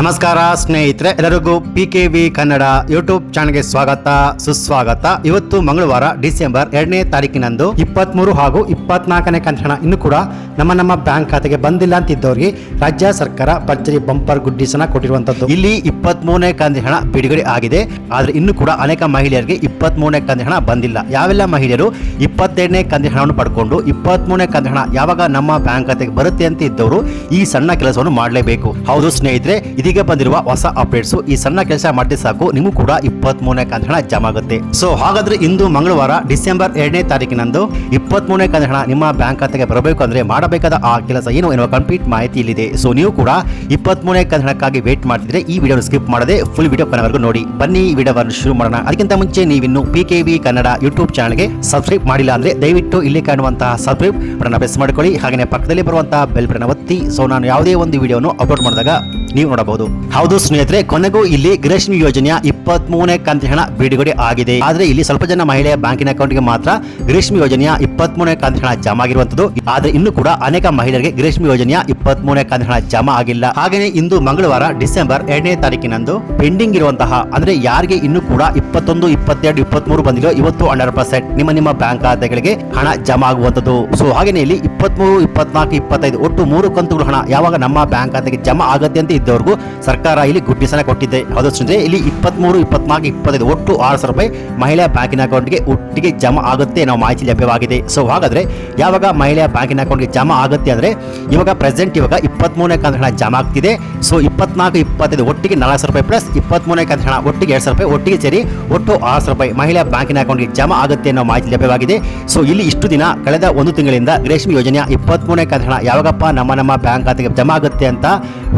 ನಮಸ್ಕಾರ ಸ್ನೇಹಿತರೆ, ಎಲ್ಲರಿಗೂ P K V Kannada YouTube ಚಾನಲ್ಗೆ ಸ್ವಾಗತ, ಸುಸ್ವಾಗತ. ಇವತ್ತು ಮಂಗಳವಾರ, ಡಿಸೆಂಬರ್ ಎರಡನೇ ತಾರೀಕಿನಂದು ಇಪ್ಪತ್ಮೂರು ಹಾಗೂ ಇಪ್ಪತ್ನಾಲ್ಕನೇ ಕಂತ ಹಣ ಇನ್ನೂ ಕೂಡ ನಮ್ಮ ನಮ್ಮ ಬ್ಯಾಂಕ್ ಖಾತೆಗೆ ಬಂದಿಲ್ಲ ಅಂತಿದ್ದವರಿಗೆ ರಾಜ್ಯ ಸರ್ಕಾರ ಭರ್ಜರಿ ಬಂಪರ್ ಗುಡ್ಡಿಸನ ಕೊಟ್ಟಿರುವಂತದ್ದು. ಇಲ್ಲಿ ಇಪ್ಪತ್ಮೂರನೇ ಮೂರನೇ ಹಣ ಬಿಡುಗಡೆ ಆಗಿದೆ. ಆದರೆ ಇನ್ನು ಕೂಡ ಅನೇಕ ಮಹಿಳೆಯರಿಗೆ ಇಪ್ಪತ್ಮೂರನೇ ಮೂರನೇ ಹಣ ಬಂದಿಲ್ಲ. ಯಾವೆಲ್ಲ ಮಹಿಳೆಯರು ಇಪ್ಪತ್ತೆರಡನೇ ಕಂದಿ ಹಣವನ್ನು ಪಡ್ಕೊಂಡು ಇಪ್ಪತ್ಮೂರನೇ ಮೂರನೇ ಹಣ ಯಾವಾಗ ನಮ್ಮ ಬ್ಯಾಂಕ್ ಖಾತೆಗೆ ಬರುತ್ತೆ ಅಂತ ಇದ್ದವರು ಈ ಸಣ್ಣ ಕೆಲಸವನ್ನು ಮಾಡಲೇಬೇಕು. ಹೌದು ಸ್ನೇಹಿತರೆ ಇದೀಗ ಬಂದಿರುವ ಹೊಸ ಅಪ್ಡೇಟ್ಸ್ ಈ ಸಣ್ಣ ಕೆಲಸ ಮಾಡಿದ್ರೆ ಸಾಕು. ನಿಮಗೂ ಕೂಡ ಇಪ್ಪತ್ತ್ ಮೂರನೇ ಕಂದಣ ಹಣ ಜಮಾ ಆಗುತ್ತೆ. ಸೊ ಹಾಗಾದ್ರೆ ಇಂದು ಮಂಗಳವಾರ ಡಿಸೆಂಬರ್ ಎರಡನೇ ತಾರೀಕಿನಂದು ಇಪ್ಪತ್ತ್ ಮೂರನೇ ಕಂದಣ ನಿಮ್ಮ ಬ್ಯಾಂಕ್ ಖಾತೆಗೆ ಬರಬೇಕು ಅಂದ್ರೆ ಮಾಡಬೇಕಾದ ಆ ಕೆಲಸ ಏನು ಎನ್ನುವ ಕಂಪ್ಲೀಟ್ ಮಾಹಿತಿ ಇಲ್ಲಿದೆ. ಸೊ ನೀವು ಕೂಡ ಇಪ್ಪತ್ತ್ ಮೂರನೇ ಕಂದಣಕ್ಕಾಗಿ ವೇಟ್ ಮಾಡ್ತಿದ್ರೆ ಈ ವಿಡಿಯೋ ಸ್ಕಿಪ್ ಮಾಡದೆ ಫುಲ್ ವಿಡಿಯೋ ಕೊನೆವರೆಗೂ ನೋಡಿ. ಬನ್ನಿ ವಿಡಿಯೋವನ್ನು ಶುರು ಮಾಡೋಣ. ಅದಕ್ಕಿಂತ ಮುಂಚೆ ನೀವಿನ್ನು P K V Kannada YouTube ಚಾನಲ್ಗೆ ಸಬ್ಸ್ಕ್ರೈಬ್ ಮಾಡಿಲ್ಲ ಅಂದ್ರೆ ದಯವಿಟ್ಟು ಇಲ್ಲಿ ಕಾಣುವಂತಹ ಸಬ್ಸ್ಕ್ರೈಬ್ ಬಟನ್ ಪ್ರೆಸ್ ಮಾಡಿಕೊಳ್ಳಿ. ಹಾಗೆ ಪಕ್ಕದಲ್ಲಿ ಬರುವಂತಹ ಬೆಲ್ ಬಟನ್ ಒತ್ತಿ. ಸೊ ನಾನು ಯಾವುದೇ ಒಂದು ವಿಡಿಯೋನು ಅಪ್ಲೋಡ್ ಮಾಡಿದಾಗ ನೀವು ನೋಡಬಹುದು. ಹೌದು ಸ್ನೇಹಿತರೆ, ಕೊನೆಗೂ ಇಲ್ಲಿ ಗೃಹಲಕ್ಷ್ಮಿ ಯೋಜನೆಯ ಇಪ್ಪತ್ತ್ ಮೂರನೇ ಕಂತಿನ ಹಣ ಬಿಡುಗಡೆ ಆಗಿದೆ. ಆದ್ರೆ ಇಲ್ಲಿ ಸ್ವಲ್ಪ ಜನ ಮಹಿಳೆಯ ಬ್ಯಾಂಕಿನ ಅಕೌಂಟ್ಗೆ ಮಾತ್ರ ಗೃಹಲಕ್ಷ್ಮಿ ಯೋಜನೆಯ ಇಪ್ಪತ್ತ್ ಮೂರನೇ ಕಂತಿನ ಹಣ ಜಮಾ ಆಗಿರುವಂತದ್ದು ಆದ್ರೆ ಇನ್ನು ಕೂಡ ಅನೇಕ ಮಹಿಳೆಯರಿಗೆ ಗೃಹಲಕ್ಷ್ಮಿ ಯೋಜನೆಯ ಇಪ್ಪತ್ತ್ ಮೂರನೇ ಕಂತಿನ ಹಣ ಜಮಾ ಆಗಿಲ್ಲ. ಹಾಗೆಯೇ ಇಂದು ಮಂಗಳವಾರ ಡಿಸೆಂಬರ್ ಎರಡನೇ ತಾರೀಕಿನಂದು ಪೆಂಡಿಂಗ್ ಇರುವಂತಹ, ಅಂದ್ರೆ ಯಾರಿಗೆ ಇನ್ನು ಕೂಡ ಇಪ್ಪತ್ತೊಂದು, ಇಪ್ಪತ್ತೆರಡು, ಇಪ್ಪತ್ಮೂರು ಬಂದಿರೋ ಇವತ್ತು ಹಂಡ್ರೆಡ್ ಪರ್ಸೆಂಟ್ ನಿಮ್ಮ ನಿಮ್ಮ ಬ್ಯಾಂಕ್ ಖಾತೆಗಳಿಗೆ ಹಣ ಜಮಾ ಆಗುವಂತದ್ದು ಸೊ ಹಾಗೆಯೇ ಇಲ್ಲಿ ಇಪ್ಪತ್ಮೂರು, ಇಪ್ಪತ್ನಾಲ್ಕು, ಇಪ್ಪತ್ತೈದು ಒಟ್ಟು ಮೂರು ಕಂತುಗಳು ಹಣ ಯಾವಾಗ ನಮ್ಮ ಬ್ಯಾಂಕ್ ಖಾತೆಗೆ ಜಮಾ ಆಗತ್ತೆ ಅಂತ ಇದ್ದವರೆಗೂ ಸರ್ಕಾರ ಇಲ್ಲಿ ಗುಡ್ಡಿಸನ ಕೊಟ್ಟಿದೆ. ಹೌದು ಸ್ನೇಹಿತರೆ ಇಲ್ಲಿ ಇಪ್ಪತ್ಮೂರು, ಇಪ್ಪತ್ನಾಲ್ಕು, ಇಪ್ಪತ್ತೈದು ಒಟ್ಟು ಆರು ಸಾವಿರ ರೂಪಾಯಿ ಮಹಿಳಾ ಬ್ಯಾಂಕಿನ ಅಕೌಂಟ್ಗೆ ಒಟ್ಟಿಗೆ ಜಮಾ ಆಗುತ್ತೆ ನಾವು ಮಾಹಿತಿ ಲಭ್ಯವಾಗಿದೆ. ಸೊ ಹಾಗಾದ್ರೆ ಯಾವಾಗ ಮಹಿಳೆಯ ಬ್ಯಾಂಕಿನ ಅಕೌಂಟ್ಗೆ ಜಮಾ ಆಗುತ್ತೆ ಅಂದ್ರೆ ಇವಾಗ ಪ್ರೆಸೆಂಟ್ ಇವಾಗ ಇಪ್ಪತ್ಮೂರನೇ ಕಂತು ಹಣ ಜಮಾ ಆಗ್ತಿದೆ. ಸೊ ಇಪ್ಪತ್ನಾಲ್ಕು, ಇಪ್ಪತ್ತೈದು ಒಟ್ಟಿಗೆ ನಾಲ್ಕು ಸಾವಿರ ರೂಪಾಯಿ ಪ್ಲಸ್ ಇಪ್ಪತ್ಮೂರನೇ ಕಂತು ಹಣ ಒಟ್ಟಿಗೆ ಎರಡು ಸಾವಿರ ರೂಪಾಯಿ ಒಟ್ಟಿಗೆ ಸೇರಿ ಒಟ್ಟು ಆರು ಸಾವಿರ ರೂಪಾಯಿ ಮಹಿಳಾ ಬ್ಯಾಂಕಿನ ಅಕೌಂಟ್ಗೆ ಜಮಾ ಆಗುತ್ತೆ ಅನ್ನೋ ಮಾಹಿತಿ ಲಭ್ಯವಾಗಿದೆ. ಸೊ ಇಲ್ಲಿ ಇಷ್ಟು ದಿನ ಕಳೆದ ಒಂದು ತಿಂಗಳಿಂದ ರೇಷ್ಮೆ ಯೋಜನೆಯ ಇಪ್ಪತ್ಮೂರನೇ ಕಂತು ಹಣ ಯಾವಾಗಪ್ಪ ನಮ್ಮ ನಮ್ಮ ಬ್ಯಾಂಕ್ ಖಾತೆಗೆ ಜಮಾ ಆಗುತ್ತೆ ಅಂತ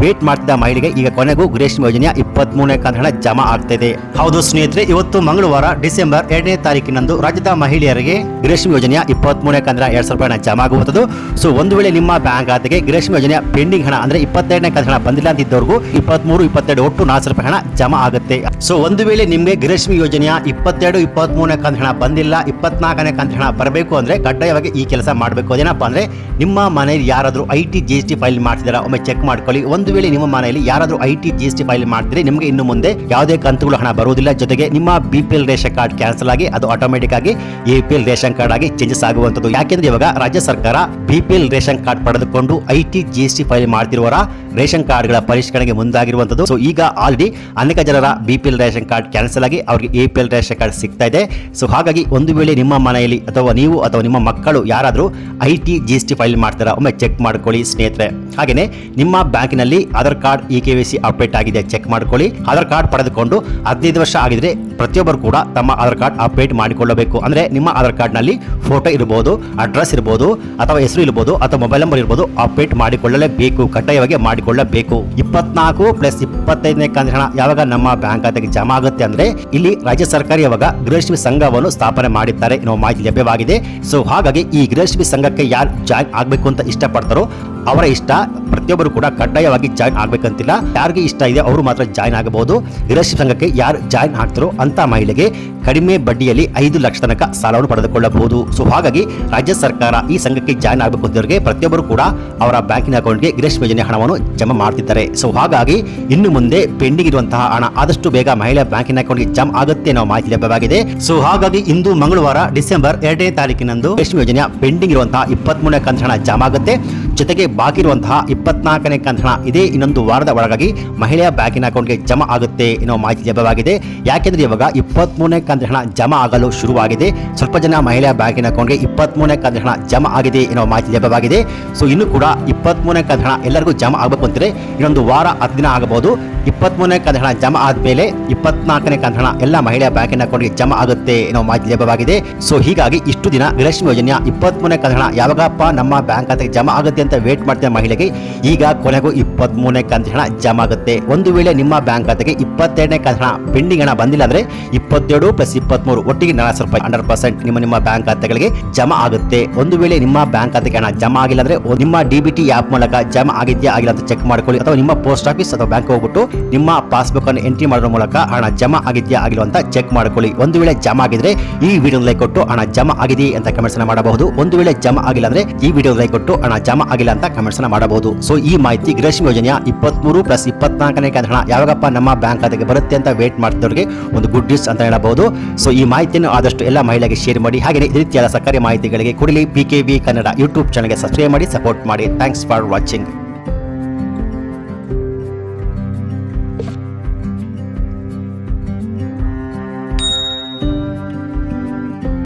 ವೇಟ್ ಮಾಡ್ತಿದ್ದ ಮಹಿಳೆಗೆ ಈಗ ಕೊನೆಗೂ ಗ್ರೇಷ್ಮ ಯೋಜನೆಯ ಇಪ್ಪತ್ತ್ ಮೂರನೇ ಹಣ ಜಮಾ ಆಗ್ತಿದೆ. ಹೌದು ಸ್ನೇಹಿತರೆ, ಇವತ್ತು ಮಂಗಳವಾರ ಡಿಸೆಂಬರ್ ಎರಡನೇ ತಾರೀಕಿನಂದು ರಾಜ್ಯದ ಮಹಿಳೆಯರಿಗೆ ಗ್ರೇಷ್ಮ ಯೋಜನೆಯ ಇಪ್ಪತ್ತ್ ಮೂರನೇ ಹಣ ಎರಡ್ ಸಾವಿರ ರೂಪಾಯಿ ಹಣ ಜಮಾ ಆಗುವಂಥದ್ದು. ಸೊ ಒಂದು ವೇಳೆ ನಿಮ್ಮ ಬ್ಯಾಂಕ್ ಖಾತೆಗೆ ಗ್ರೇಷ್ಮ ಯೋಜನೆಯ ಪೆಂಡಿಂಗ್ ಹಣ ಅಂದ್ರೆ ಇಪ್ಪತ್ತೆರಡನೇ ಹಣ ಬಂದಿಲ್ಲ ಅಂತಿದ್ದವರೆಗೂ ಇಪ್ಪತ್ಮೂರು, ಇಪ್ಪತ್ತೆರಡು ಒಟ್ಟು ನಾಲ್ಕು ರೂಪಾಯಿ ಹಣ ಜಮಾ ಆಗುತ್ತೆ. ಸೊ ಒಂದು ವೇಳೆ ನಿಮಗೆ ಗ್ರೇಷ್ಮ ಯೋಜನೆಯ ಇಪ್ಪತ್ತೆರಡು, ಇಪ್ಪತ್ಮೂರನೇ ಕಂತ ಹಣ ಬಂದಿಲ್ಲ, ಇಪ್ಪತ್ನಾಲ್ಕನೇ ಕಂತ ಹಣ ಬರಬೇಕು ಅಂದ್ರೆ ಕಡ್ಡಾಯವಾಗಿ ಈ ಕೆಲಸ ಮಾಡಬೇಕು. ಅದೇನಪ್ಪ ಅಂದ್ರೆ ನಿಮ್ಮ ಮನೆಯಲ್ಲಿ ಯಾರಾದರೂ I T G S T file ಮಾಡ್ತಿದ್ದಾರೆ, ಒಮ್ಮೆ ಚೆಕ್ ಮಾಡ್ಕೊಳ್ಳಿ. ಒಂದು ವೇಳೆ ನಿಮ್ಮ ಮನೆಯಲ್ಲಿ ಯಾರಾದರೂ I T G T file ಮಾಡಿದ್ರೆ ನಿಮಗೆ ಇನ್ನು ಮುಂದೆ ಯಾವುದೇ ಕಂತುಗಳು ಹಣ ಬರುವುದಿಲ್ಲ ಜೊತೆಗೆ ನಿಮ್ಮ B P L ration card cancel ಆಗಿ ಅದು ಆಟೋಮೆಟಿಕ್ ಆಗಿ A P L ration card ಆಗಿ ಚೇಂಜಸ್ ಆಗುವಂಥದ್ದು. ಯಾಕೆಂದ್ರೆ ಇವಾಗ ರಾಜ್ಯ ಸರ್ಕಾರ B P L ration card ಪಡೆದುಕೊಂಡು I T G S T file ಮಾಡ್ತಿರುವವರ ration ಕಾರ್ಡ್ಗಳ ಪರಿಷ್ಕರಣೆಗೆ ಮುಂದಾಗಿರುವಂಥದ್ದು. ಸೊ ಈಗ ಆಲ್ರೆಡಿ ಅನೇಕ ಜನರ B P L ration card cancel ಆಗಿ ಅವರಿಗೆ A P L ration card ಸಿಗ್ತಾ ಇದೆ. ಸೊ ಹಾಗಾಗಿ ಒಂದು ವೇಳೆ ನಿಮ್ಮ ಮನೆಯಲ್ಲಿ ಅಥವಾ ನೀವು ಅಥವಾ ನಿಮ್ಮ ಮಕ್ಕಳು ಯಾರಾದರೂ I T G S T file ಮಾಡ್ತಾರಾ, ಒಮ್ಮೆ ಚೆಕ್ ಮಾಡ್ಕೊಳ್ಳಿ ಸ್ನೇಹಿತರೆ. ಹಾಗೆಯೇ ನಿಮ್ಮ ಬ್ಯಾಂಕಿನಲ್ಲಿ Aadhaar card E K C update ಆಗಿದೆ, ಚೆಕ್ ಮಾಡ್ಕೊಳ್ಳಿ. ಆಧಾರ್ ಕಾರ್ಡ್ ಪಡೆದುಕೊಂಡು ಹದಿನೈದು ವರ್ಷ ಆಗಿದ್ರೆ ಪ್ರತಿಯೊಬ್ಬರು ಕೂಡ ತಮ್ಮ ಆಧಾರ್ ಕಾರ್ಡ್ ಅಪ್ಡೇಟ್ ಮಾಡಿಕೊಳ್ಳಬೇಕು. ಅಂದ್ರೆ ನಿಮ್ಮ ಆಧಾರ್ ಕಾರ್ಡ್ನಲ್ಲಿ ಫೋಟೋ ಇರಬಹುದು ಅಡ್ರೆಸ್ ಇರಬಹುದು ಅಥವಾ ಹೆಸರು ಇರಬಹುದು ಅಥವಾ ಮೊಬೈಲ್ ನಂಬರ್ ಇರಬಹುದು ಅಪ್ಡೇಟ್ ಮಾಡಿಕೊಳ್ಳಲೇಬೇಕು, ಕಡ್ಡಾಯವಾಗಿ ಮಾಡಿಕೊಳ್ಳಬೇಕು. ಇಪ್ಪತ್ನಾಲ್ಕು ಪ್ಲಸ್ ಇಪ್ಪತ್ತೈದನೇ ಹಣ ಯಾವಾಗ ನಮ್ಮ ಬ್ಯಾಂಕ್ ಖಾತೆಗೆ ಜಮಾ ಆಗುತ್ತೆ ಅಂದ್ರೆ ಇಲ್ಲಿ ರಾಜ್ಯ ಸರ್ಕಾರ ಯಾವಾಗ ಗೃಹಶ್ವಿ ಸಂಘವನ್ನು ಸ್ಥಾಪನೆ ಮಾಡಿದ್ದಾರೆ ಎನ್ನುವ ಮಾಹಿತಿ ಲಭ್ಯವಾಗಿದೆ. ಸೊ ಹಾಗಾಗಿ ಈ ಗೃಹಶ್ವಿ ಸಂಘಕ್ಕೆ ಯಾರು ಜಾಯಿನ್ ಆಗಬೇಕು ಅಂತ ಇಷ್ಟಪಡ್ತಾರೋ ಅವರ ಇಷ್ಟ. ಪ್ರತಿಯೊಬ್ಬರು ಕೂಡ ಕಡ್ಡಾಯವಾಗಿ ಜಾಯಿನ್ ಆಗ್ಬೇಕಂತಿಲ್ಲ. ಯಾರಿಗೆ ಇಷ್ಟ ಇದೆ ಅವರು ಮಾತ್ರ ಜಾಯಿನ್ ಆಗಬಹುದು. ಗೃಹಲಕ್ಷ್ಮಿ ಸಂಘಕ್ಕೆ ಯಾರು ಜಾಯಿನ್ ಆಗ್ತಾರೋ ಅಂತ ಮಹಿಳೆಗೆ ಕಡಿಮೆ ಬಡ್ಡಿಯಲ್ಲಿ ಐದು ಲಕ್ಷ ತನಕ ಸಾಲವನ್ನು ಪಡೆದುಕೊಳ್ಳಬಹುದು. ಸೊ ಹಾಗಾಗಿ ರಾಜ್ಯ ಸರ್ಕಾರ ಈ ಸಂಘಕ್ಕೆ ಜಾಯಿನ್ ಆಗಬೇಕು ಅಂತವರಿಗೆ ಪ್ರತಿಯೊಬ್ಬರು ಕೂಡ ಅವರ ಬ್ಯಾಂಕಿನ ಅಕೌಂಟ್ಗೆ ಗಿರೇಶ್ ಯೋಜನೆ ಹಣವನ್ನು ಜಮಾ ಮಾಡ್ತಿದ್ದಾರೆ. ಸೊ ಹಾಗಾಗಿ ಇನ್ನು ಮುಂದೆ ಪೆಂಡಿಂಗ್ ಇರುವಂತಹ ಹಣ ಆದಷ್ಟು ಬೇಗ ಮಹಿಳಾ ಬ್ಯಾಂಕಿನ ಅಕೌಂಟ್ಗೆ ಜಮಾ ಆಗುತ್ತೆ ಅನ್ನೋ ಮಾಹಿತಿ ಲಭ್ಯವಾಗಿದೆ. ಸೊ ಹಾಗಾಗಿ ಇಂದು ಮಂಗಳವಾರ ಡಿಸೆಂಬರ್ ಎರಡನೇ ತಾರೀಕಿನಂದು ಗಿರೇಶ್ ಯೋಜನೆಯ ಪೆಂಡಿಂಗ್ ಇರುವಂತಹ ಇಪ್ಪತ್ಮೂರನೇ ಕಂತ ಹಣ ಜಮಾ ಆಗುತ್ತೆ. ಜೊತೆಗೆ ಬಾಕಿ ಇರುವಂತಹ ಇಪ್ಪತ್ನಾಲ್ಕನೇ ಕಂತಣ ಇದೇ ಇನ್ನೊಂದು ವಾರದ ಒಳಗಾಗಿ ಮಹಿಳೆಯ ಬ್ಯಾಂಕಿನ ಅಕೌಂಟ್ಗೆ ಜಮಾ ಆಗುತ್ತೆ ಎನ್ನುವ ಮಾಹಿತಿ ಲಭ್ಯವಾಗಿದೆ. ಯಾಕೆಂದ್ರೆ ಇವಾಗ ಇಪ್ಪತ್ಮೂರನೇ ಕಂತು ಹಣ ಜಮಾ ಆಗಲು ಶುರುವಾಗಿದೆ. ಸ್ವಲ್ಪ ಜನ ಮಹಿಳೆಯ ಬ್ಯಾಂಕಿನ ಅಕೌಂಟ್ಗೆ ಇಪ್ಪತ್ಮೂರನೇ ಕಂತು ಹಣ ಜಮಾ ಆಗಿದೆ ಎನ್ನುವ ಮಾಹಿತಿ ಲಭ್ಯವಾಗಿದೆ. ಸೊ ಇನ್ನು ಕೂಡ ಇಪ್ಪತ್ಮೂರನೇ ಕಂತು ಹಣ ಎಲ್ಲರಿಗೂ ಜಮಾ ಆಗಬೇಕು ಅಂತಾರೆ ಇನ್ನೊಂದು ವಾರ ಹತ್ತು ದಿನ ಆಗಬಹುದು. ಇಪ್ಪತ್ಮೂರನೇ ಕಂತು ಹಣ ಜಮಾ ಆದ್ಮೇಲೆ ಇಪ್ಪತ್ನಾಲ್ಕನೇ ಹಣ ಎಲ್ಲ ಮಹಿಳೆಯ ಬ್ಯಾಂಕಿನ ಅಕೌಂಟ್ಗೆ ಜಮಾ ಆಗುತ್ತೆ ಎನ್ನುವ ಮಾಹಿತಿ ಲಭ್ಯವಾಗಿದೆ. ಸೊ ಹೀಗಾಗಿ ಇಷ್ಟು ದಿನ ಗೃಹಲಕ್ಷ್ಮಿ ಯೋಜನೆಯ ಇಪ್ಪತ್ಮೂರನೇ ಕಂತು ಹಣ ಯಾವಾಗಪ್ಪ ನಮ್ಮ ಬ್ಯಾಂಕ್ ಖಾತೆಗೆ ಜಮಾ ಆಗುತ್ತೆ ಅಂತ ವೇಟ್ ಮಾಡ್ತಿದ್ದ ಮಹಿಳೆಗೆ, ಈಗ ಕೊನೆಗೂ ಇಪ್ಪತ್ಮೂರನೇ ಕಂತು ಹಣ ಜಮಾ ಆಗುತ್ತೆ ಒಂದು ವೇಳೆ ನಿಮ್ಮ ಬ್ಯಾಂಕ್ ಖಾತೆಗೆ ಇಪ್ಪತ್ತೆರಡನೇ ಕಂತು ಹಣ ಪೆಂಡಿಂಗ್ ಹಣ ಬಂದಿಲ್ಲ ಅಂದ್ರೆ ಇಪ್ಪತ್ತೆರಡು ಪ್ಲಸ್ ಇಪ್ಪತ್ಮೂರು ಒಟ್ಟಿಗೆ ನಾಲ್ಕು ರೂಪಾಯಿ ಹಂಡ್ರೆಡ್ ಪರ್ಸೆಂಟ್ ನಿಮ್ಮ ನಿಮ್ಮ ಬ್ಯಾಂಕ್ ಖಾತೆಗಳಿಗೆ ಜಮಾ ಆಗುತ್ತೆ. ಒಂದು ವೇಳೆ ನಿಮ್ಮ ಬ್ಯಾಂಕ್ ಖಾತೆಗೆ ಹಣ ಜಮಾ ಆಗಿಲ್ಲ ಅಂದ್ರೆ ನಿಮ್ಮ ಡಿ ಬಿ ಟಿ ಆಪ್ ಮೂಲಕ ಜಮಾ ಆಗಿದೆಯಾ ಆಗಿಲ್ಲ ಅಂತ ಚೆಕ್ ಮಾಡ್ಕೊಳ್ಳಿ. ಅಥವಾ ನಿಮ್ಮ ಪೋಸ್ಟ್ ಆಫೀಸ್ ಅಥವಾ ಬ್ಯಾಂಕ್ ಹೋಗ್ಬಿಟ್ಟು ನಿಮ್ಮ ಪಾಸ್ಬುಕ್ ಅನ್ನು ಎಂಟ್ರಿ ಮಾಡೋದ್ರ ಮೂಲಕ ಹಣ ಜಮಾ ಆಗಿದೆಯಾ ಆಗಿಲ್ಲ ಅಂತ ಚೆಕ್ ಮಾಡ್ಕೊಳ್ಳಿ. ಒಂದು ವೇಳೆ ಜಮಾ ಆಗಿದ್ರೆ ಈ ವಿಡಿಯೋ ಲೈಕ್ ಕೊಟ್ಟು ಹಣ ಜಮಾ ಆಗಿದೆ ಅಂತ ಕಮೆಂಟ್ಸ್ ಮಾಡಬಹುದು. ಒಂದು ವೇಳೆ ಜಮಾ ಆಗಿಲ್ಲ ಅಂದ್ರೆ ಈ ವಿಡಿಯೋ ಲೈಕ್ ಕೊಟ್ಟು ಹಣ ಜಮಾ ಆಗಿಲ್ಲ ಅಂತ ಕಮೆಂಟ್ಸ್ ಮಾಡಬಹುದು. ಸೊ ಈ ಮಾಹಿತಿ ಗೃಹಲಕ್ಷ್ಮಿ ಯೋಜನೆಯ ಇಪ್ಪತ್ಮೂರು ಪ್ಲಸ್ ಇಪ್ಪತ್ನಾಲ್ಕನೇ ಯಾವಾಗಪ್ಪ ನಮ್ಮ ಬ್ಯಾಂಕ್ ಖಾತೆಗೆ ಬರುತ್ತೆ ಅಂತ ವೇಟ್ ಮಾಡ್ತಿದ್ದವರಿಗೆ ಒಂದು ಗುಡ್ ನ್ಯೂಸ್ ಅಂತ ಹೇಳಬಹುದು. ಸೊ ಈ ಮಾಹಿತಿಯನ್ನು ಆದಷ್ಟು ಎಲ್ಲ ಮಹಿಳೆಗೆ ಶೇರ್ ಮಾಡಿ ಹಾಗೆ ಈ ರೀತಿಯಾದ ಸರ್ಕಾರಿ ಮಾಹಿತಿಗಳಿಗೆ ಕೊಡಲಿ P K V Kannada YouTube ಚಾನಲ್ಗೆ ಸಬ್ಸ್ಕ್ರೈಬ್ ಮಾಡಿ ಸಪೋರ್ಟ್ ಮಾಡಿ. Thanks for watching